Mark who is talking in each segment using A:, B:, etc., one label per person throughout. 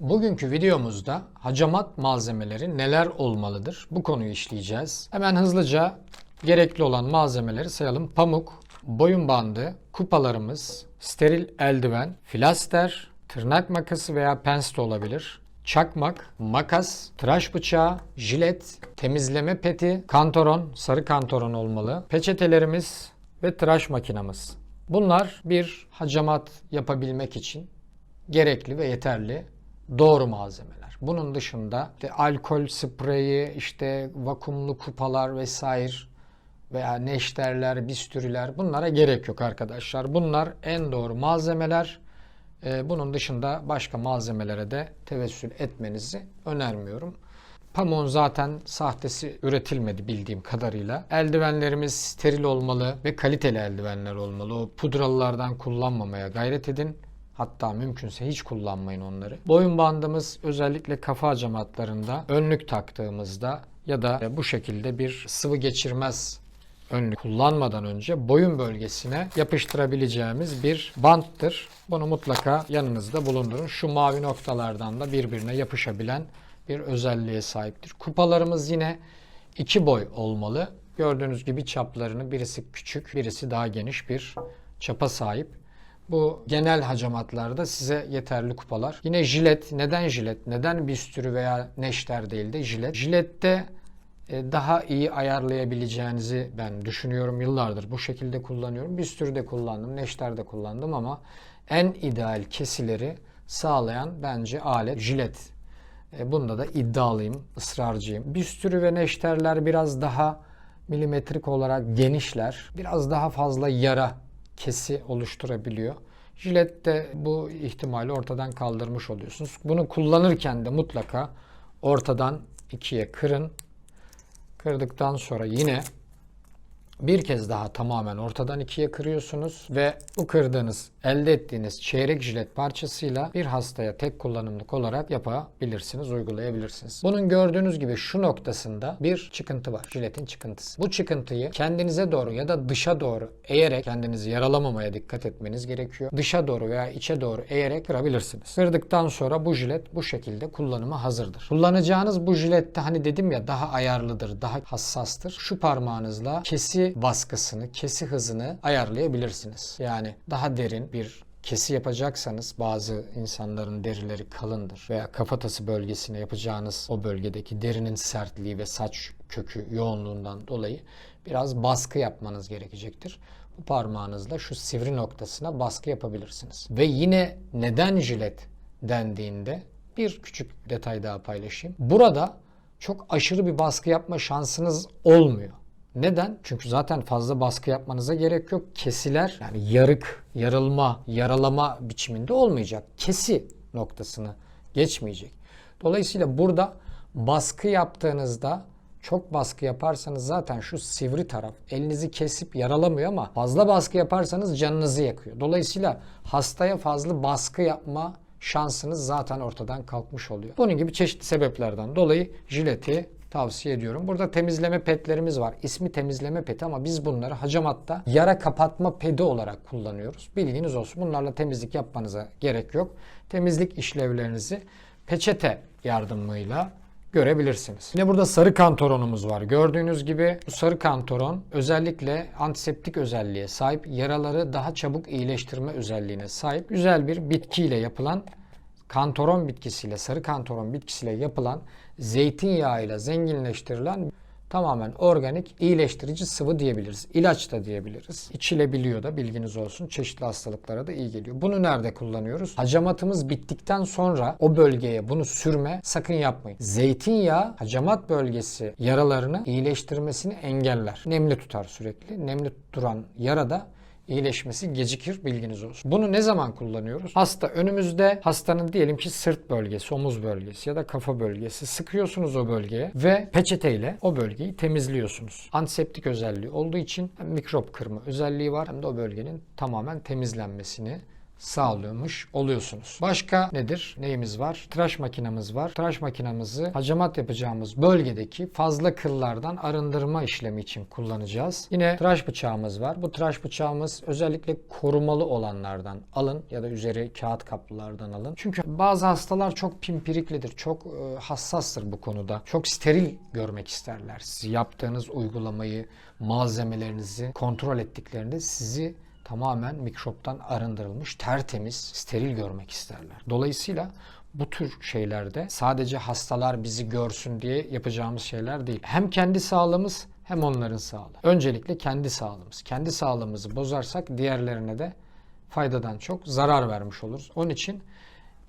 A: Bugünkü videomuzda hacamat malzemeleri neler olmalıdır? Bu konuyu işleyeceğiz. Hemen hızlıca gerekli olan malzemeleri sayalım. Pamuk, boyun bandı, kupalarımız, steril eldiven, filaster, tırnak makası veya pens de olabilir. Çakmak, makas, tıraş bıçağı, jilet, temizleme peti, kantoron, sarı kantoron olmalı. Peçetelerimiz ve tıraş makinamız. Bunlar bir hacamat yapabilmek için gerekli ve yeterli doğru malzemeler. Bunun dışında işte alkol spreyi, işte vakumlu kupalar vesaire veya neşterler, bistüriler bunlara gerek yok arkadaşlar. Bunlar en doğru malzemeler. Ee, Bunun dışında başka malzemelere de tevessül etmenizi önermiyorum. Pamuğun zaten sahtesi üretilmedi bildiğim kadarıyla. Eldivenlerimiz steril olmalı ve kaliteli eldivenler olmalı. O pudralılardan kullanmamaya gayret edin. Hatta mümkünse hiç kullanmayın onları. Boyun bandımız özellikle kafa hacamatlarında önlük taktığımızda ya da bu şekilde bir sıvı geçirmez önlük kullanmadan önce boyun bölgesine yapıştırabileceğimiz bir banttır. Bunu mutlaka yanınızda bulundurun. Şu mavi noktalardan da birbirine yapışabilen bir özelliğe sahiptir. Kupalarımız yine iki boy olmalı. Gördüğünüz gibi çaplarını birisi küçük, birisi daha geniş bir çapa sahip. Bu genel hacamatlarda size yeterli kupalar. Yine jilet. Neden jilet? Neden bistürü veya neşter değil de jilet? Jilette e, daha iyi ayarlayabileceğinizi ben düşünüyorum. Yıllardır bu şekilde kullanıyorum. Bistürü de kullandım, neşter de kullandım ama en ideal kesileri sağlayan bence alet jilet. E, Bunda da iddialıyım, ısrarcıyım. Bistürü ve neşterler biraz daha milimetrik olarak genişler. Biraz daha fazla yara kesi oluşturabiliyor. Jilet de bu ihtimali ortadan kaldırmış oluyorsunuz. Bunu kullanırken de mutlaka ortadan ikiye kırın. Kırdıktan sonra yine bir kez daha tamamen ortadan ikiye kırıyorsunuz ve bu kırdığınız, elde ettiğiniz çeyrek jilet parçasıyla bir hastaya tek kullanımlık olarak yapabilirsiniz, uygulayabilirsiniz. Bunun gördüğünüz gibi şu noktasında bir çıkıntı var, jiletin çıkıntısı. Bu çıkıntıyı kendinize doğru ya da dışa doğru eğerek kendinizi yaralamamaya dikkat etmeniz gerekiyor. Dışa doğru veya içe doğru eğerek kırabilirsiniz. Kırdıktan sonra bu jilet bu şekilde kullanıma hazırdır. Kullanacağınız bu jilette hani dedim ya daha ayarlıdır, daha hassastır. Şu parmağınızla kesi baskısını, kesi hızını ayarlayabilirsiniz. Yani daha derin bir kesi yapacaksanız bazı insanların derileri kalındır veya kafatası bölgesine yapacağınız o bölgedeki derinin sertliği ve saç kökü yoğunluğundan dolayı biraz baskı yapmanız gerekecektir. Bu parmağınızla şu sivri noktasına baskı yapabilirsiniz. Ve yine neden jilet dendiğinde bir küçük detay daha paylaşayım. Burada çok aşırı bir baskı yapma şansınız olmuyor. Neden? Çünkü zaten fazla baskı yapmanıza gerek yok. Kesiler yani yarık, yarılma, yaralama biçiminde olmayacak. Kesi noktasını geçmeyecek. Dolayısıyla burada baskı yaptığınızda çok baskı yaparsanız zaten şu sivri taraf elinizi kesip yaralamıyor ama fazla baskı yaparsanız canınızı yakıyor. Dolayısıyla hastaya fazla baskı yapma şansınız zaten ortadan kalkmış oluyor. Bunun gibi çeşitli sebeplerden dolayı jileti tavsiye ediyorum. Burada temizleme petlerimiz var. İsmi temizleme peti ama biz bunları hacamatta yara kapatma pedi olarak kullanıyoruz. Bilginiz olsun. Bunlarla temizlik yapmanıza gerek yok. Temizlik işlevlerinizi peçete yardımıyla görebilirsiniz. Yine burada sarı kantoronumuz var. Gördüğünüz gibi bu sarı kantoron özellikle antiseptik özelliğe sahip, yaraları daha çabuk iyileştirme özelliğine sahip güzel bir bitkiyle yapılan kantoron bitkisiyle, sarı kantoron bitkisiyle yapılan zeytinyağıyla zenginleştirilen tamamen organik iyileştirici sıvı diyebiliriz. İlaç da diyebiliriz. İçilebiliyor da bilginiz olsun. Çeşitli hastalıklara da iyi geliyor. Bunu nerede kullanıyoruz? Hacamatımız bittikten sonra o bölgeye bunu sürme sakın yapmayın. Zeytinyağı hacamat bölgesi yaralarını iyileştirmesini engeller. Nemli tutar sürekli. Nemli duran yarada iyileşmesi gecikir bilginiz olsun. Bunu ne zaman kullanıyoruz? Hasta önümüzde hastanın diyelim ki sırt bölgesi, omuz bölgesi ya da kafa bölgesi sıkıyorsunuz o bölgeye ve peçeteyle o bölgeyi temizliyorsunuz. Antiseptik özelliği olduğu için hem mikrop kırma özelliği var hem de o bölgenin tamamen temizlenmesini sağlıyormuş oluyorsunuz. Başka nedir? Neyimiz var? Tıraş makinamız var. Tıraş makinamızı hacamat yapacağımız bölgedeki fazla kıllardan arındırma işlemi için kullanacağız. Yine tıraş bıçağımız var. Bu tıraş bıçağımız özellikle korumalı olanlardan alın ya da üzeri kağıt kaplılardan alın. Çünkü bazı hastalar çok pimpiriklidir. Çok e, hassastır bu konuda. Çok steril görmek isterler. Siz yaptığınız uygulamayı, malzemelerinizi kontrol ettiklerinde sizi tamamen mikroptan arındırılmış, tertemiz, steril görmek isterler. Dolayısıyla bu tür şeylerde sadece hastalar bizi görsün diye yapacağımız şeyler değil. Hem kendi sağlığımız hem onların sağlığı. Öncelikle kendi sağlığımız. Kendi sağlığımızı bozarsak diğerlerine de faydadan çok zarar vermiş oluruz. Onun için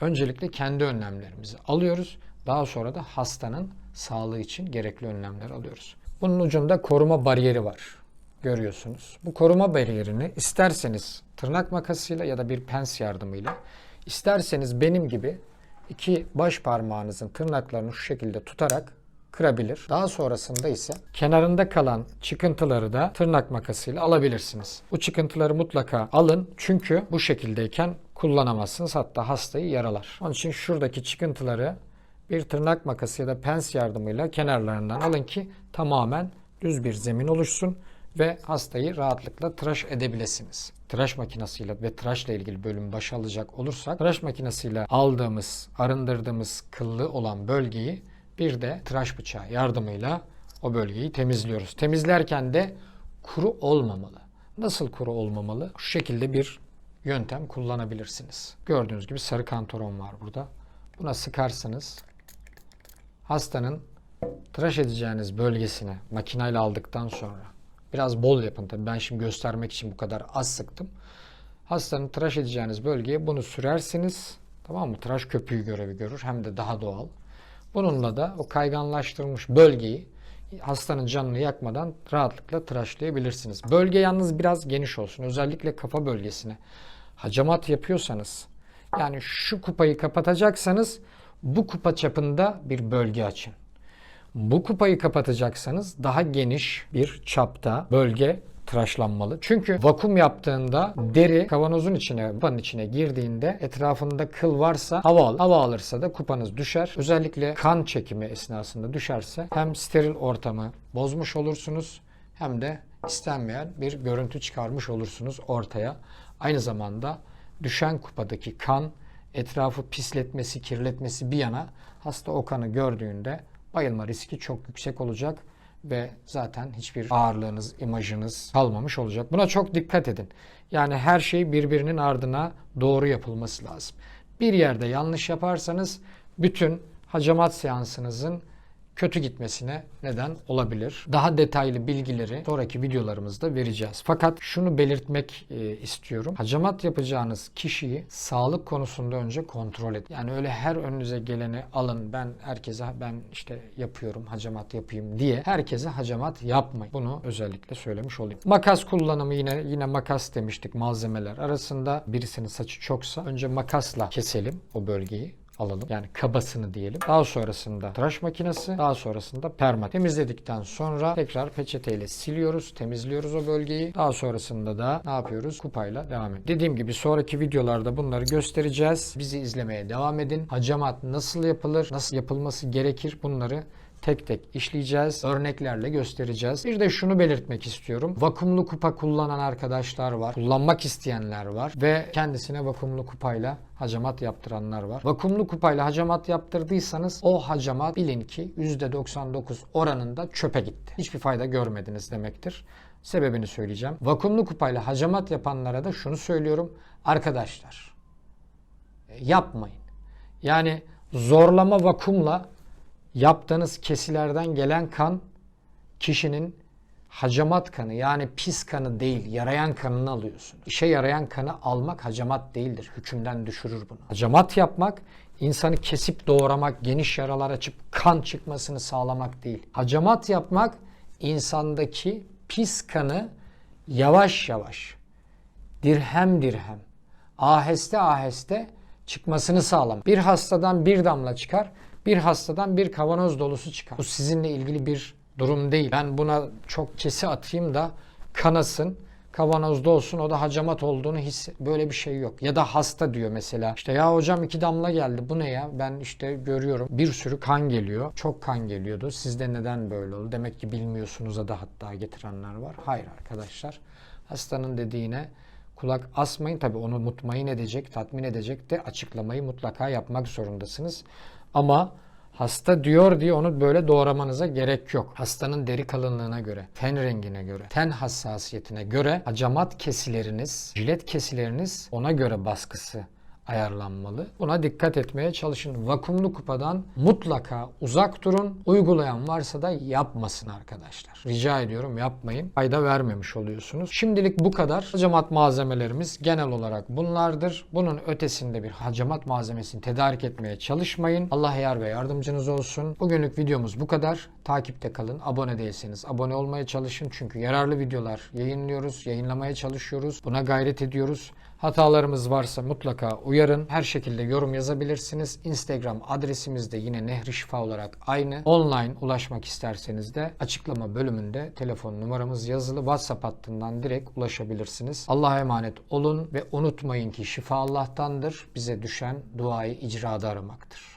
A: öncelikle kendi önlemlerimizi alıyoruz. Daha sonra da hastanın sağlığı için gerekli önlemler alıyoruz. Bunun ucunda koruma bariyeri var görüyorsunuz. Bu koruma bariyerini isterseniz tırnak makasıyla ya da bir pens yardımıyla, isterseniz benim gibi iki baş parmağınızın tırnaklarını şu şekilde tutarak kırabilir. Daha sonrasında ise kenarında kalan çıkıntıları da tırnak makasıyla alabilirsiniz. Bu çıkıntıları mutlaka alın çünkü bu şekildeyken kullanamazsınız hatta hastayı yaralar. Onun için şuradaki çıkıntıları bir tırnak makası ya da pens yardımıyla kenarlarından alın ki tamamen düz bir zemin oluşsun ve hastayı rahatlıkla tıraş edebilirsiniz. Tıraş makinesiyle ve tıraşla ilgili bölüm baş alacak olursak tıraş makinesiyle aldığımız, arındırdığımız kıllı olan bölgeyi bir de tıraş bıçağı yardımıyla o bölgeyi temizliyoruz. Temizlerken de kuru olmamalı. Nasıl kuru olmamalı? Şu şekilde bir yöntem kullanabilirsiniz. Gördüğünüz gibi sarı kantaron var burada. Buna sıkarsınız. Hastanın tıraş edeceğiniz bölgesine makinayla aldıktan sonra Biraz bol yapın tabii. Ben şimdi göstermek için bu kadar az sıktım. Hastanın tıraş edeceğiniz bölgeye bunu sürersiniz. Tamam mı? Tıraş köpüğü görevi görür. Hem de daha doğal. Bununla da o kayganlaştırılmış bölgeyi hastanın canını yakmadan rahatlıkla tıraşlayabilirsiniz. Bölge yalnız biraz geniş olsun. Özellikle kafa bölgesine hacamat yapıyorsanız yani şu kupayı kapatacaksanız bu kupa çapında bir bölge açın. Bu kupayı kapatacaksanız daha geniş bir çapta bölge tıraşlanmalı. Çünkü vakum yaptığında deri kavanozun içine, kupanın içine girdiğinde etrafında kıl varsa hava al. Hava alırsa da kupanız düşer. Özellikle kan çekimi esnasında düşerse hem steril ortamı bozmuş olursunuz hem de istenmeyen bir görüntü çıkarmış olursunuz ortaya. Aynı zamanda düşen kupadaki kan etrafı pisletmesi, kirletmesi bir yana hasta o kanı gördüğünde bayılma riski çok yüksek olacak ve zaten hiçbir ağırlığınız, imajınız kalmamış olacak. Buna çok dikkat edin. Yani her şey birbirinin ardına doğru yapılması lazım. Bir yerde yanlış yaparsanız bütün hacamat seansınızın kötü gitmesine neden olabilir. Daha detaylı bilgileri sonraki videolarımızda vereceğiz. Fakat şunu belirtmek e, istiyorum. Hacamat yapacağınız kişiyi sağlık konusunda önce kontrol edin. Yani öyle her önünüze geleni alın ben herkese ben işte yapıyorum hacamat yapayım diye herkese hacamat yapmayın. Bunu özellikle söylemiş olayım. Makas kullanımı yine yine makas demiştik malzemeler arasında birisinin saçı çoksa önce makasla keselim o bölgeyi alalım. Yani kabasını diyelim. Daha sonrasında tıraş makinesi, daha sonrasında perma. Temizledikten sonra tekrar peçeteyle siliyoruz, temizliyoruz o bölgeyi. Daha sonrasında da ne yapıyoruz? Kupayla devam ediyoruz. Dediğim gibi sonraki videolarda bunları göstereceğiz. Bizi izlemeye devam edin. Hacamat nasıl yapılır, nasıl yapılması gerekir bunları tek tek işleyeceğiz. Örneklerle göstereceğiz. Bir de şunu belirtmek istiyorum. Vakumlu kupa kullanan arkadaşlar var. Kullanmak isteyenler var. Ve kendisine vakumlu kupayla hacamat yaptıranlar var. Vakumlu kupayla hacamat yaptırdıysanız o hacamat bilin ki %99 oranında çöpe gitti. Hiçbir fayda görmediniz demektir. Sebebini söyleyeceğim. Vakumlu kupayla hacamat yapanlara da şunu söylüyorum. Arkadaşlar yapmayın. Yani zorlama vakumla yaptığınız kesilerden gelen kan kişinin hacamat kanı yani pis kanı değil yarayan kanını alıyorsun. İşe yarayan kanı almak hacamat değildir. Hükümden düşürür bunu. Hacamat yapmak insanı kesip doğramak, geniş yaralar açıp kan çıkmasını sağlamak değil. Hacamat yapmak insandaki pis kanı yavaş yavaş dirhem dirhem aheste aheste çıkmasını sağlamak. Bir hastadan bir damla çıkar, bir hastadan bir kavanoz dolusu çıkar. Bu sizinle ilgili bir durum değil. Ben buna çok kesi atayım da kanasın, kavanozda olsun o da hacamat olduğunu his böyle bir şey yok. Ya da hasta diyor mesela işte ya hocam iki damla geldi bu ne ya ben işte görüyorum bir sürü kan geliyor çok kan geliyordu sizde neden böyle oldu demek ki bilmiyorsunuz da hatta getirenler var. Hayır arkadaşlar hastanın dediğine kulak asmayın tabi onu mutmain edecek tatmin edecek de açıklamayı mutlaka yapmak zorundasınız. Ama Hasta diyor diye onu böyle doğramanıza gerek yok. Hastanın deri kalınlığına göre, ten rengine göre, ten hassasiyetine göre hacamat kesileriniz, jilet kesileriniz ona göre baskısı ayarlanmalı. Buna dikkat etmeye çalışın. Vakumlu kupadan mutlaka uzak durun. Uygulayan varsa da yapmasın arkadaşlar. Rica ediyorum yapmayın. Fayda vermemiş oluyorsunuz. Şimdilik bu kadar. Hacamat malzemelerimiz genel olarak bunlardır. Bunun ötesinde bir hacamat malzemesini tedarik etmeye çalışmayın. Allah yar ve yardımcınız olsun. Bugünlük videomuz bu kadar. Takipte kalın. Abone değilseniz abone olmaya çalışın. Çünkü yararlı videolar yayınlıyoruz, yayınlamaya çalışıyoruz. Buna gayret ediyoruz. Hatalarımız varsa mutlaka uyarın. Her şekilde yorum yazabilirsiniz. Instagram adresimiz de yine Nehri Şifa olarak aynı. Online ulaşmak isterseniz de açıklama bölümünde telefon numaramız yazılı. WhatsApp hattından direkt ulaşabilirsiniz. Allah'a emanet olun ve unutmayın ki şifa Allah'tandır. Bize düşen duayı icrada aramaktır.